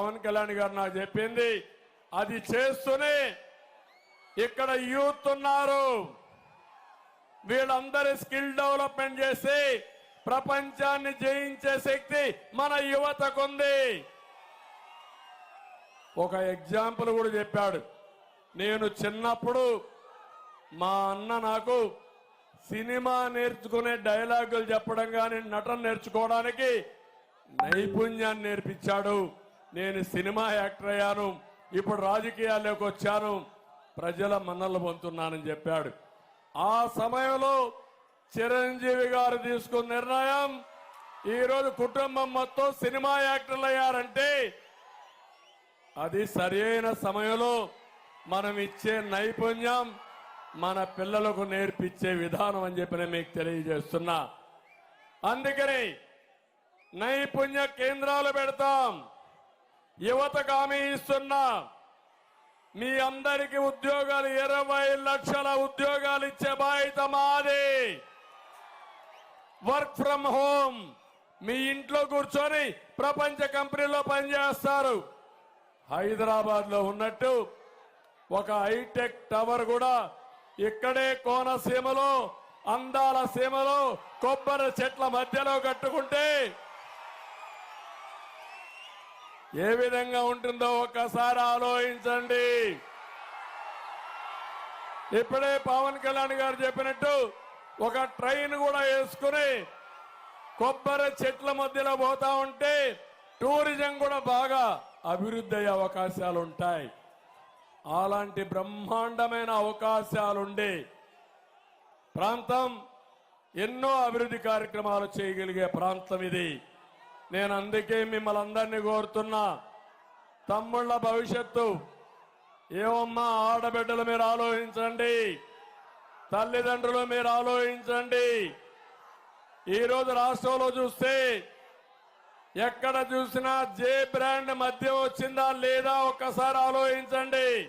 పవన్ కళ్యాణ్ గారు నాకు చెప్పింది. అది చేస్తూనే ఇక్కడ యూత్ ఉన్నారు. వీళ్ళందరి స్కిల్ డెవలప్మెంట్ చేసి ప్రపంచాన్ని జయించే శక్తి మన యువతకుంది. ఒక ఎగ్జాంపుల్ కూడా చెప్పాడు. నేను చిన్నప్పుడు మా అన్న నాకు సినిమా నేర్చుకునే డైలాగులు చెప్పడం కానీ నటన నేర్చుకోవడానికి నైపుణ్యాన్ని నేర్పించాడు. నేను సినిమా యాక్టర్ అయ్యాను. ఇప్పుడు రాజకీయాల్లోకి వచ్చాను. ప్రజల మన్నలు పొందుతున్నానని చెప్పాడు. ఆ సమయంలో చిరంజీవి గారు తీసుకున్న నిర్ణయం ఈరోజు కుటుంబం మొత్తం సినిమా యాక్టర్లు అయ్యారంటే అది సరైన సమయంలో మనం ఇచ్చే నైపుణ్యం మన పిల్లలకు నేర్పించే విధానం అని చెప్పి నేను మీకు తెలియజేస్తున్నా. అందుకని నైపుణ్య కేంద్రాలు పెడతాం. యువతకు హామీ ఇస్తున్నా. మీ అందరికి ఉద్యోగాలు ఇరవై లక్షల ఉద్యోగాలు ఇచ్చే బాధ్యత మాది. వర్క్ ఫ్రం హోమ్ మీ ఇంట్లో కూర్చొని ప్రపంచ కంపెనీలో పనిచేస్తారు. హైదరాబాద్లో ఉన్నట్టు ఒక హైటెక్ టవర్ కూడా ఇక్కడే కోనసీమలో అందాల సీమలో కొబ్బరి చెట్ల మధ్యలో కట్టుకుంటే ఏ విధంగా ఉంటుందో ఒక్కసారి ఆలోచించండి. ఇప్పుడే పవన్ కళ్యాణ్ గారు చెప్పినట్టు ఒక ట్రైన్ కూడా వేసుకుని కొబ్బరి చెట్ల మధ్యలో పోతా ఉంటే టూరిజం కూడా బాగా అభివృద్ధి అయ్యే అవకాశాలు ఉంటాయి. అలాంటి బ్రహ్మాండమైన అవకాశాలుండే ప్రాంతం ఎన్నో అభివృద్ధి కార్యక్రమాలు చేయగలిగే ప్రాంతం ఇది. నేను అందుకే మిమ్మల్ని అందరినీ కోరుతున్నా. తమ్ముళ్ళ భవిష్యత్తు. ఏమమ్మా ఆడబిడ్డలు మీరు ఆలోచించండి. తల్లిదండ్రులు మీరు ఆలోచించండి. ఈరోజు రాష్ట్రంలో చూస్తే ఎక్కడ చూసినా జే బ్రాండ్ మధ్య వచ్చిందా లేదా ఒక్కసారి ఆలోచించండి.